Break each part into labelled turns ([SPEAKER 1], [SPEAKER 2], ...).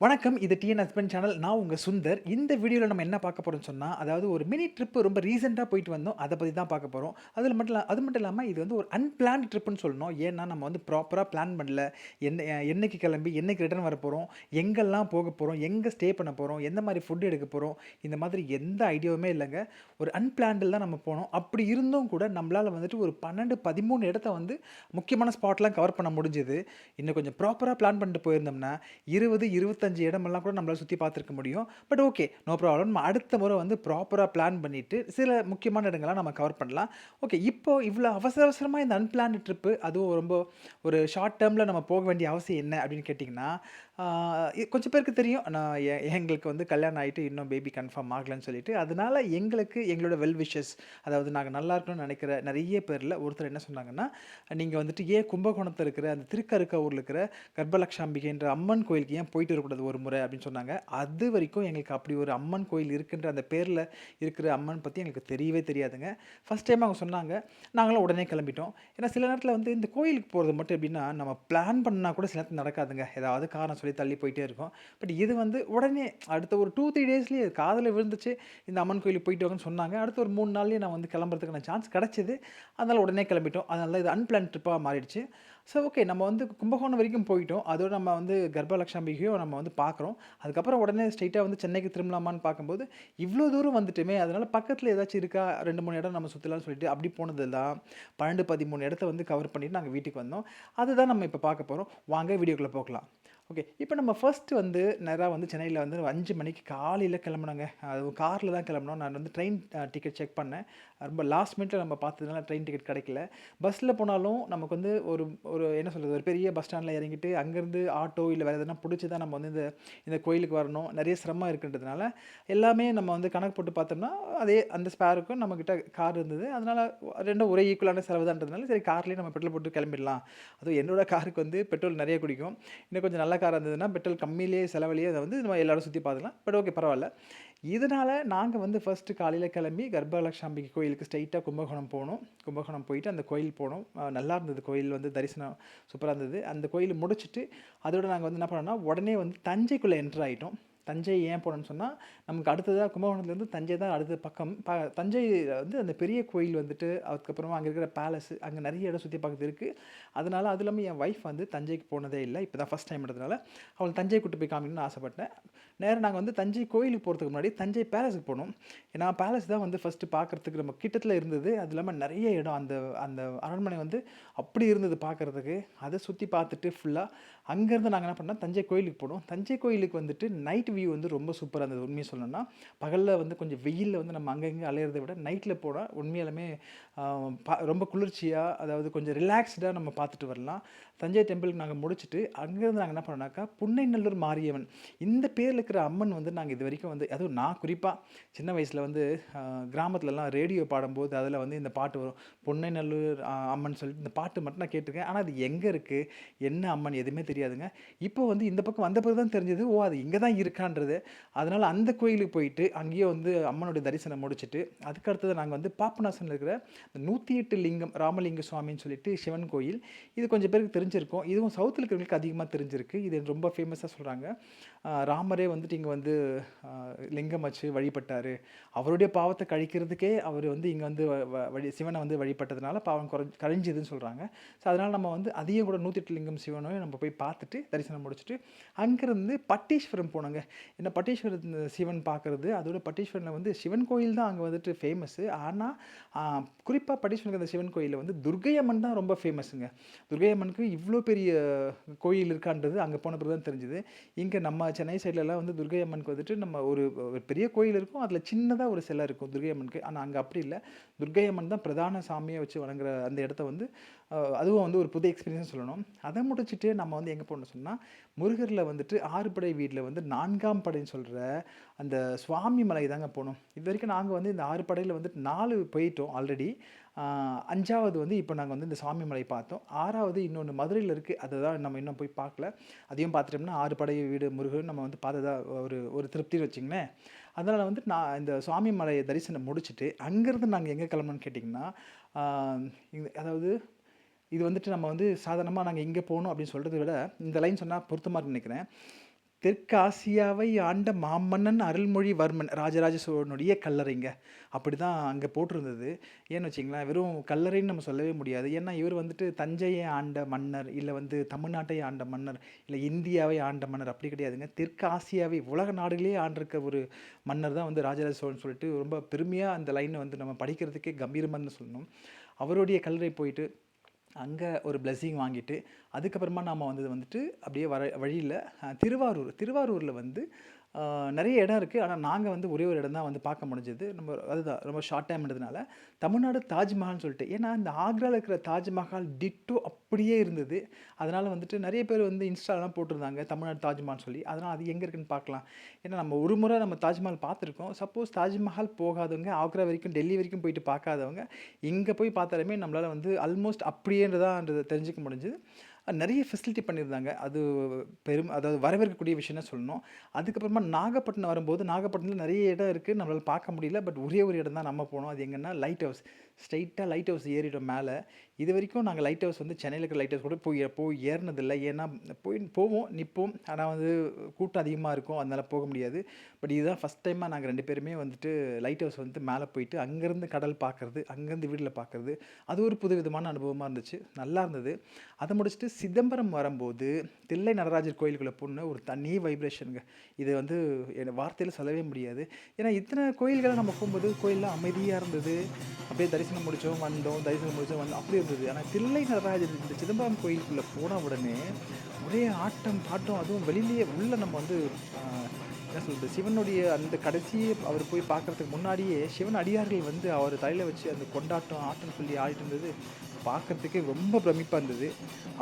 [SPEAKER 1] வணக்கம். இது TN husband channel. நான் உங்கள் சுந்தர். இந்த வீடியோவில் நம்ம என்ன பார்க்க போகிறோம்னு சொன்னால் அதாவது ஒரு மினி ட்ரிப்பு ரொம்ப ரீசெண்டாக போயிட்டு வந்தோம். அதை பற்றி தான் பார்க்க போகிறோம் அதில் மட்டும் அது மட்டும் இல்லாமல் இது வந்து ஒரு அன்பிளான்ட் ட்ரிப்புன்னு சொல்லணும். ஏன்னா, நம்ம வந்து ப்ராப்பராக பிளான் பண்ணல. என்ன என்னைக்கு கிளம்பி, என்னைக்கு ரிட்டர்ன் வரப்போகிறோம் எங்கெல்லாம் போக போகிறோம் எங்கே ஸ்டே பண்ண போகிறோம் எந்த மாதிரி ஃபுட் எடுக்க போகிறோம் இந்த மாதிரி எந்த ஐடியாவுமே இல்லைங்க ஒரு அன்பிளான்டில் தான் நம்ம போனோம். அப்படி இருந்தும் கூட நம்மளால் வந்துட்டு ஒரு 12, 13 இடத்த வந்து முக்கியமான ஸ்பாட்லாம் கவர் பண்ண முடிஞ்சுது இன்னும் கொஞ்சம் ப்ராப்பராக பிளான் பண்ணிட்டு போயிருந்தோம்னா, 20, 25 இடமெல்லாம் கூட நம்மளால் சுற்றி பார்த்துருக்க முடியும். But okay. No problem. நம்ம அடுத்த முறை வந்து ப்ராப்பராக பிளான் பண்ணிட்டு, சில முக்கியமான இடங்கள்லாம் நம்ம கவர் பண்ணலாம். ஓகே. இப்போ இவ்வளோ அவசர அவசரமாக இந்த அன்பிளான்ட் ட்ரிப்பு அதுவும் ரொம்ப ஒரு ஷார்ட் டேர்மில் நம்ம போக வேண்டிய அவசியம் என்ன அப்படின்னு கேட்டிங்கன்னா, ஆ கொஞ்சம் பேருக்கு தெரியும். நான் எ எங்களுக்கு வந்து கல்யாணம் ஆகிட்டு இன்னும் பேபி கன்ஃபார்ம் ஆகலன்னு சொல்லிட்டு, அதனால எங்களுக்கு எங்களோட வெல் விஷஸ் அதாவது நாங்கள் நல்லா இருக்கணும்னு நினைக்கிற நிறைய பேரில் ஒருத்தர் என்ன சொன்னாங்கன்னா, நீங்கள் வந்துட்டு ஏன் கும்பகோணத்தில் இருக்கிற அந்த திருக்கருக்காவூர்ல இருக்கிற கர்ப்பலக்ஷாம்பிகைன்ற அம்மன் கோயிலுக்கு ஏன் போயிட்டு வரக்கூடாது ஒரு முறை அப்படின்னு சொன்னாங்க. அது வரைக்கும் எங்களுக்கு அப்படி ஒரு அம்மன் கோயில் இருக்குன்ற அந்த பேரில் இருக்கிற அம்மன் பற்றி எங்களுக்கு தெரியவே தெரியாதுங்க. ஃபஸ்ட் டைம் அவங்க சொன்னாங்க. நாங்களும் உடனே கிளம்பிட்டோம். ஏன்னா சில நேரத்தில் வந்து இந்த கோயிலுக்கு போகிறது மட்டும் எப்படின்னா, நம்ம பிளான் பண்ணால் கூட சில நேரத்தில் நடக்காதுங்க. ஏதாவது காரணம் சொல்லி தள்ளி போயிட்டே இருக்கும். பட் இது வந்து உடனே அடுத்த ஒரு டூ த்ரீ டேஸ்லேயே காதில் விழுந்துச்சு. இந்த அம்மன் கோயிலுக்கு போயிட்டு வாங்கன்னு சொன்னாங்க. அடுத்த ஒரு மூணு நாள்லேயே நான் வந்து கிளம்புறதுக்கான சான்ஸ் கிடச்சிது அதனால் உடனே கிளம்பிட்டோம். அதனால இது அன்பிளான் ட்ரிப்பாக மாறிடுச்சு. So okay. நம்ம வந்து கும்பகோணம் வரைக்கும் போயிட்டோம். அதோட நம்ம வந்து கர்ப்பலக்ஷாம்பிகையும் நம்ம வந்து பார்க்குறோம். அதுக்கப்புறம் உடனே ஸ்ட்ரைட்டாக வந்து சென்னைக்கு திரும்பலாமான்னு பார்க்கும்போது, இவ்வளோ தூரம் வந்துட்டுமே அதனால் பக்கத்தில் ஏதாச்சும் இருக்கா 2, 3 இடம் நம்ம சுற்றலாம்னு சொல்லிட்டு அப்படி போனதெல்லாம் 12, 13 இடத்த வந்து கவர் பண்ணிவிட்டு நாங்கள் வீட்டுக்கு வந்தோம். அதுதான் நம்ம இப்போ பார்க்க போகிறோம் வாங்க வீடியோக்குள்ளே போகலாம். ஓகே. இப்போ நம்ம ஃபஸ்ட்டு வந்து நேராக வந்து சென்னையில் வந்து அஞ்சு மணிக்கு காலையில் கிளம்புனாங்க அது காரில் தான் கிளம்புனோம். நான் வந்து ட்ரெயின் டிக்கெட் செக் பண்ணேன். ரொம்ப லாஸ்ட் மினிட்ல நம்ம பார்த்ததுனால ட்ரெயின் டிக்கெட் கிடைக்கல. பஸ்ஸில் போனாலும் நமக்கு வந்து ஒரு ஒரு என்ன சொல்கிறது ஒரு பெரிய பஸ் ஸ்டாண்டில் இறங்கிட்டு, அங்கேருந்து ஆட்டோ இல்லை வேறு எதனா பிடிச்சி தான் நம்ம வந்து இந்த இந்த கோயிலுக்கு வரணும். நிறைய சிரமம் இருக்குன்றதுனால, எல்லாமே நம்ம வந்து கணக்கு போட்டு பார்த்தோம்னா, அதே அந்த ஸ்பேருக்கும் நம்மக்கிட்ட கார் இருந்தது. அதனால் ரெண்டும் ஒரே ஈக்குவலான செலவு தான்றதுனால, சரி கார்லேயே நம்ம பெட்ரோல் போட்டு கிளம்பிடலாம். அதுவும் என்னோடய காருக்கு வந்து பெட்ரோல் நிறைய குடிக்கும். இன்னும் கொஞ்சம் நல்லா காரா இருந்ததுன்னா, பெட்ரோல் கம்மியிலேயே செலவுலயே அதை வந்து நம்ம எல்லோரும் சுற்றி பார்த்துக்கலாம். பட் ஓகே பரவாயில்ல இதனால் நாங்கள் வந்து ஃபஸ்ட்டு காலையில் கிளம்பி கர்ப்பலக்ஷாம்பிகை கோயிலுக்கு ஸ்ட்ரைட்டாக கும்பகோணம் போனோம். கும்பகோணம் போயிட்டு அந்த கோயில் போனோம். நல்லா இருந்தது கோயில் வந்து தரிசனம் சூப்பராக இருந்தது. அந்த கோயில் முடிச்சுட்டு, அதோட நாங்கள் வந்து என்ன பண்ணோம்னா, உடனே வந்து தஞ்சைக்குள்ளே என்டர் ஆகிட்டோம் தஞ்சை ஏன் போனோம்னு சொன்னால் நமக்கு அடுத்ததாக கும்பகோணத்துலேருந்து தஞ்சை தான் அடுத்த பக்கம். ப தஞ்சை வந்து அந்த பெரிய கோயில் வந்துட்டு, அதுக்கப்புறமா அங்கே இருக்கிற பேலஸ் அங்கே நிறைய இடம் சுற்றி பார்க்குறது இருக்குது அதனால் அது இல்லாமல் என் ஒய்ஃப் வந்து தஞ்சைக்கு போனதே இல்லை இப்போ தான் ஃபர்ஸ்ட் டைம்ன்றதுனால, அவளை தஞ்சை கூட்டு போய் காமிக்கணும்னு ஆசைப்பட்டேன். நேரம் நாங்கள் வந்து தஞ்சை கோயிலுக்கு போகிறதுக்கு முன்னாடி தஞ்சை பேலஸுக்கு போனோம். ஏன்னா பேலஸ் தான் வந்து ஃபஸ்ட்டு பார்க்கறதுக்கு நம்ம கிட்டத்தில் இருந்தது. அது இல்லாமல் நிறைய இடம் அந்த அந்த அரண்மனை வந்து அப்படி இருந்தது பார்க்கறதுக்கு. அதை சுற்றி பார்த்துட்டு ஃபுல்லாக அங்கேருந்து நாங்கள் என்ன பண்ணோம், தஞ்சை கோயிலுக்கு போனோம். தஞ்சை கோயிலுக்கு வந்துட்டு நைட் வியூ வந்து ரொம்ப சூப்பராக இருந்தது உண்மையை சொல்லணும்னா. பகலில் வந்து கொஞ்சம் வெயிலில் வந்து நம்ம அங்கங்கே அலையிறதை விட, நைட்டில் போனால் உண்மையாலுமே ரொம்ப குளிர்ச்சியாக அதாவது கொஞ்சம் ரிலாக்ஸ்டாக நம்ம பார்த்துட்டு வரலாம். தஞ்சை டெம்பிளுக்கு நாங்கள் முடிச்சுட்டு, அங்கேருந்து நாங்கள் என்ன பண்ணோம்னாக்கா, புன்னைநல்லூர் மாரியம்மன். இந்த பேரில் இருக்கிற அம்மன் வந்து நாங்கள் இது வரைக்கும் வந்து அதுவும் நான் குறிப்பாக சின்ன வயசில் வந்து கிராமத்துலலாம் ரேடியோ பாடும்போது, அதில் வந்து இந்த பாட்டு வரும். பொன்னைநல்லூர் அம்மன் சொல்லிட்டு இந்த பாட்டு மட்டும் நான் கேட்டுருக்கேன். ஆனால் அது எங்கே இருக்குது என்ன அம்மன்? எதுவுமே தெரியாதுங்க. இப்போ வந்து இந்த பக்கம் வந்த பிறகு தான் தெரிஞ்சது. ஓ! அது இங்கே தான் அழகான்றது அதனால் அந்த கோயிலுக்கு போயிட்டு, அங்கேயே வந்து அம்மனுடைய தரிசனம் முடிச்சுட்டு, அதுக்கு அடுத்தது வந்து பாப்பநாசனில் இருக்கிற 108 லிங்கம் ராமலிங்க சுவாமின்னு சொல்லிட்டு சிவன் கோயில். இது கொஞ்சம் பேருக்கு தெரிஞ்சிருக்கும். இதுவும் சவுத்தில் இருக்கிறவங்களுக்கு அதிகமாக தெரிஞ்சிருக்கு. இது ரொம்ப ஃபேமஸாக சொல்கிறாங்க ராமரே வந்துட்டு இங்கே வந்து லிங்கம் வச்சு வழிபட்டார் அவருடைய பாவத்தை கழிக்கிறதுக்கே அவர் வந்து இங்கே வந்து வ வழி சிவனை வந்து வழிபட்டதுனால பாவம் குறை கழிஞ்சதுன்னு சொல்கிறாங்க ஸோ அதனால் நம்ம வந்து அதையும் கூட 108 லிங்கம் சிவனையும் நம்ம போய் பார்த்துட்டு, தரிசனம் முடிச்சுட்டு, அங்கேருந்து பட்டீஸ்வரம் போனோங்க. ஏன்னா பட்டீஸ்வரம் சிவன் பார்க்கறது, அதோட பட்டீஸ்வரனில் வந்து சிவன் கோயில் தான் அங்கே வந்துட்டு ஃபேமஸ்ஸு ஆனால் குறிப்பாக பட்டீஸ்வரனுக்கு அந்த இருக்கிற சிவன் கோயிலில் வந்து துர்க்கை அம்மன் தான் ரொம்ப ஃபேமஸுங்க. துர்க்கை அம்மனுக்கு பெரிய கோயில் இருக்கான்றது அங்கே போன பிறகு தான் தெரிஞ்சுது இங்கே நம்ம சென்னை சைட்லலாம் வந்து துர்க்கை அம்மனுக்கு வந்துட்டு நம்ம ஒரு ஒரு பெரிய கோயில் இருக்கும். அதில் சின்னதாக ஒரு சிலை இருக்கும் துர்க்கை அம்மனுக்கு. அங்கே அப்படி இல்லை துர்க்கை அம்மன் தான் பிரதான சாமியை வச்சு வணங்குற அந்த இடத்த வந்து அதுவும் வந்து ஒரு புது எக்ஸ்பீரியன்ஸ் சொல்லணும். அதை முடிச்சுட்டு நம்ம வந்து எங்கே போகணும் சொன்னால் முருகரில் வந்துட்டு ஆறு படை வீட்டில் வந்து நான்காம் படைன்னு சொல்கிற அந்த சுவாமி மலை தாங்க போகணும் இது வரைக்கும் நாங்கள் வந்து இந்த ஆறு படையில் வந்துட்டு நாலு போயிட்டோம் ஆல்ரெடி. அஞ்சாவது வந்து இப்போ நாங்கள் வந்து இந்த சுவாமி மலை பார்த்தோம். ஆறாவது இன்னொன்று மதுரையில் இருக்குது அதை தான் நம்ம இன்னும் போய் பார்க்கல. அதையும் பார்த்துட்டோம்னா ஆறு படை வீடு முருகன் நம்ம வந்து பார்த்ததா ஒரு ஒரு திருப்தின்னு வச்சிங்களேன் அதனால் வந்து நான் இந்த சுவாமி மலையை தரிசனம் முடிச்சுட்டு, அங்கேருந்து நாங்கள் எங்கே கிளம்புன்னு கேட்டிங்கன்னா, ஆ அதாவது இது வந்துட்டு நம்ம வந்து சாதாரணமாக நாங்கள் இங்கே போகணும் அப்படின்னு சொல்கிறத விட, இந்த லைன் சொன்னால் பொருத்தமாக நினைக்கிறேன் தெற்காசியாவை ஆண்ட மாமன்னன் அருள்மொழிவர்மன் ராஜராஜ சோழனுடைய கல்லறைங்க. அப்படிதான் அங்கே போட்டிருந்தது. ஏன்னு வச்சுக்கங்களேன், வெறும் கல்லறைன்னு நம்ம சொல்லவே முடியாது. ஏன்னா, இவர் வந்துட்டு தஞ்சையை ஆண்ட மன்னர், இல்லை வந்து தமிழ்நாட்டை ஆண்ட மன்னர், இல்லை இந்தியாவை ஆண்ட மன்னர் அப்படி கிடையாதுங்க. தெற்காசியாவை உலக நாடுகளே ஆண்டிருக்க ஒரு மன்னர் தான் வந்து ராஜராஜ சோழன் சொல்லிட்டு ரொம்ப பெருமையாக அந்த லைனை வந்து நம்ம படிக்கிறதுக்கே கம்பீரமாக சொல்லணும். அவருடைய கல்லறை போயிட்டு அங்கே ஒரு பிளெஸ்ஸிங் வாங்கிட்டு, அதுக்கப்புறமா நாம் வந்தது வந்துட்டு அப்படியே வர வழியில் திருவாரூர். திருவாரூரில் வந்து நிறைய இடம் இருக்குது ஆனால் நாங்கள் வந்து ஒரே ஒரு இடம் தான் வந்து பார்க்க முடிஞ்சது. நம்ம அதுதான் ரொம்ப ஷார்ட் டைம்ன்றதுனால, தமிழ்நாடு தாஜ்மஹால்னு சொல்லிட்டு ஏன்னா இந்த ஆக்ராவில் இருக்கிற தாஜ்மஹால் டிட்டோ அப்படியே இருந்தது. அதனால் வந்துட்டு நிறைய பேர் வந்து இன்ஸ்டாலாம் போட்டிருந்தாங்க. தமிழ்நாடு தாஜ்மஹால் சொல்லி. அதனால் அது எங்கே இருக்குன்னு பார்க்கலாம். ஏன்னா நம்ம ஒரு முறை நம்ம தாஜ்மஹால் பார்த்துருக்கோம். சப்போஸ் தாஜ்மஹால் போகாதவங்க, ஆக்ரா வரைக்கும், டெல்லி வரைக்கும் போயிட்டு பார்க்காதவங்க, இங்கே போய் பார்த்தாலுமே நம்மளால் வந்து ஆல்மோஸ்ட் அப்படியேன்றதான்றத தெரிஞ்சுக்க முடிஞ்சுது நிறைய ஃபெசிலிட்டி பண்ணியிருந்தாங்க. அது பெரும் அதாவது வரவேற்கக்கூடிய விஷயம்னு சொல்லணும். அதுக்கப்புறமா நாகப்பட்டினம் வரும்போது, நாகப்பட்டினத்தில் நிறைய இடம் இருக்குது நம்மளால் பார்க்க முடியல. பட் ஒரே ஒரு இடம் தான் நம்ம போனோம். அது எங்கன்னா லைட் ஹவுஸ். ஸ்ட்ரைட்டாக லைட் ஹவுஸ் ஏறிவிட மேலே இது வரைக்கும் நாங்கள் லைட் ஹவுஸ் வந்து சென்னையில் இருக்கிற லைட் ஹவுஸ் கூட போய் போய் ஏறுனதில்ல. ஏன்னா போய் போவோம், நிற்போம் ஆனால் வந்து கூட்டம் அதிகமாக இருக்கும். அதனால போக முடியாது. பட் இதுதான் ஃபஸ்ட் டைமாக நாங்கள் ரெண்டு பேருமே வந்துட்டு லைட் ஹவுஸ் வந்து மேலே போயிட்டு, அங்கேருந்து கடல் பார்க்குறது அங்கேருந்து வீட்டில் பார்க்குறது அது ஒரு புதுவிதமான அனுபவமாக இருந்துச்சு. நல்லா இருந்தது. அதை முடிச்சுட்டு சிதம்பரம் வரும்போது, தில்லை நடராஜர் கோயிலுக்குள்ளே போன ஒரு தனி வைப்ரேஷனுங்க இது வந்து என் வார்த்தையில் சொல்லவே முடியாது. ஏன்னா இத்தனை கோயில்களை நம்ம போகும்போது கோயில்லாம் அமைதியாக இருந்தது. அப்படியே தரிசனம் முடிச்சோம், வந்தோம். தரிசனம் முடிச்சோம், வந்தோம். அப்படி இருந்தது. ஆனால் தில்லை நடராஜர் இந்த சிதம்பரம் கோயிலுக்குள்ளே போன உடனே, ஒரே ஆட்டம், பாட்டம் அதுவும் வெளியிலேயே உள்ளே நம்ம வந்து என்ன சொல்கிறது சிவனுடைய அந்த கடைசியை அவர் போய் பார்க்கறதுக்கு முன்னாடியே, சிவன் அடியார்கள் வந்து அவர் தலையில் வச்சு அந்த கொண்டாட்டம், ஆட்டம்னு சொல்லி ஆடிட்டு இருந்தது. பார்க்கறதுக்கே ரொம்ப பிரமிப்பாக இருந்தது.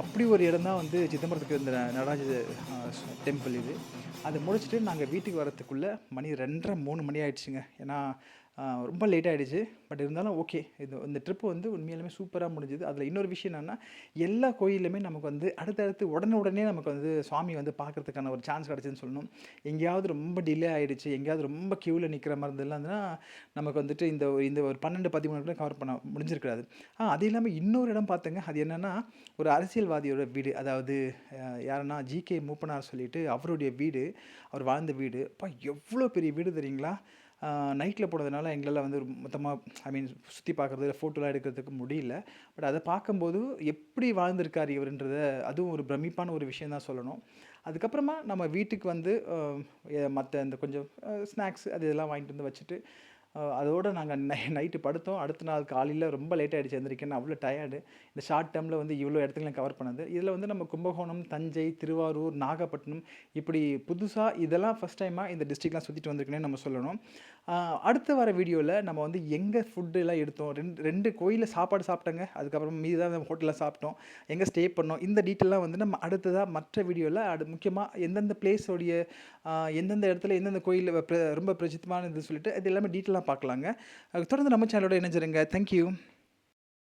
[SPEAKER 1] அப்படி ஒரு இடம் தான் வந்து சிதம்பரத்துக்கு இந்த நடராஜ டெம்பிள் இது. அதை முடிச்சுட்டு நாங்கள் வீட்டுக்கு வரத்துக்குள்ளே மணி 2:30, 3 மணி ஆயிடுச்சுங்க. ஏன்னா ரொம்ப லேட் ஆகிடுச்சு பட் இருந்தாலும் ஓகே. இது இந்த ட்ரிப்பு வந்து உண்மையாலுமே சூப்பராக முடிஞ்சது. அதில் இன்னொரு விஷயம் என்னென்னா எல்லா கோயிலுமே நமக்கு வந்து அடுத்தடுத்து உடனே உடனே நமக்கு வந்து சாமி வந்து பார்க்கறதுக்கான ஒரு சான்ஸ் கிடச்சின்னு சொல்லணும். எங்கேயாவது ரொம்ப டிலே ஆயிடுச்சு, எங்கேயாவது ரொம்ப க்யூவில் நிற்கிற மாதிரி இருந்ததுன்னா, நமக்கு வந்துட்டு இந்த ஒரு இந்த ஒரு 12, 13 கூட கவர் பண்ண முடிஞ்சிருக்காது. ஆ அது இல்லாமல் இன்னொரு இடம் பார்த்தேங்க. அது என்னென்னா ஒரு அரசியல்வாதியோட வீடு. அதாவது யாருன்னா ஜி.கே. மூப்பனார் சொல்லிட்டு அவருடைய வீடு. அவர் வாழ்ந்த வீடு. அப்பா எவ்வளோ பெரிய வீடு தெரியுங்களா? நைட்டில் போனதுனால எங்களால் வந்து மொத்தமாக ஐ மீன் சுற்றி பார்க்கறது, ஃபோட்டோலாம் எடுக்கிறதுக்கு முடியல. பட் அதை பார்க்கும்போது எப்படி வாழ்ந்திருக்கார் இவருன்றத அதுவும் ஒரு பிரமிப்பான ஒரு விஷயம் தான் சொல்லணும். அதுக்கப்புறமா நம்ம வீட்டுக்கு வந்து மற்ற இந்த கொஞ்சம் ஸ்நாக்ஸ் அது இதெல்லாம் வாங்கிட்டு வந்து வச்சுட்டு, அதோடு நாங்கள் நை நைட்டு படுத்தோம். அடுத்த நாள் காலையில் ரொம்ப லேட் ஆகிடுச்சு எழுந்திரிக்கேன்னு அவ்வளோ டயர்டு. இந்த ஷார்ட் டைமில் வந்து இவ்வளோ இடத்துலையும் கவர் பண்ணது. இதில் வந்து நம்ம கும்பகோணம், தஞ்சை, திருவாரூர், நாகப்பட்டினம் இப்படி புதுசாக இதெல்லாம் ஃபஸ்ட் டைமாக இந்த டிஸ்ட்ரிக்ட்லாம் சுற்றிட்டு வந்திருக்கேன்னே நம்ம சொல்லணும். அடுத்து வர வீடியோவில் நம்ம வந்து எங்கே ஃபுட்டெல்லாம் எடுத்தோம். ரெண்டு ரெண்டு கோயிலில் சாப்பாடு சாப்பிட்டோங்க அதுக்கப்புறம் மீதி தான் ஹோட்டலில் சாப்பிட்டோம். எங்கே ஸ்டே பண்ணோம். இந்த டீட்டெயிலாம் வந்து நம்ம அடுத்ததாக மற்ற வீடியோவில் அடு முக்கியமாக எந்தெந்த பிளேஸோடைய எந்தெந்த இடத்துல எந்தெந்த கோயில் பிர ரொம்ப பிரசித்தமானது சொல்லிட்டு, இது எல்லாமே டீட்டெயிலாக பார்க்கலாங்க. தொடர்ந்து நம்ம சேனலோட இணைஞ்சிருங்க. Thank you.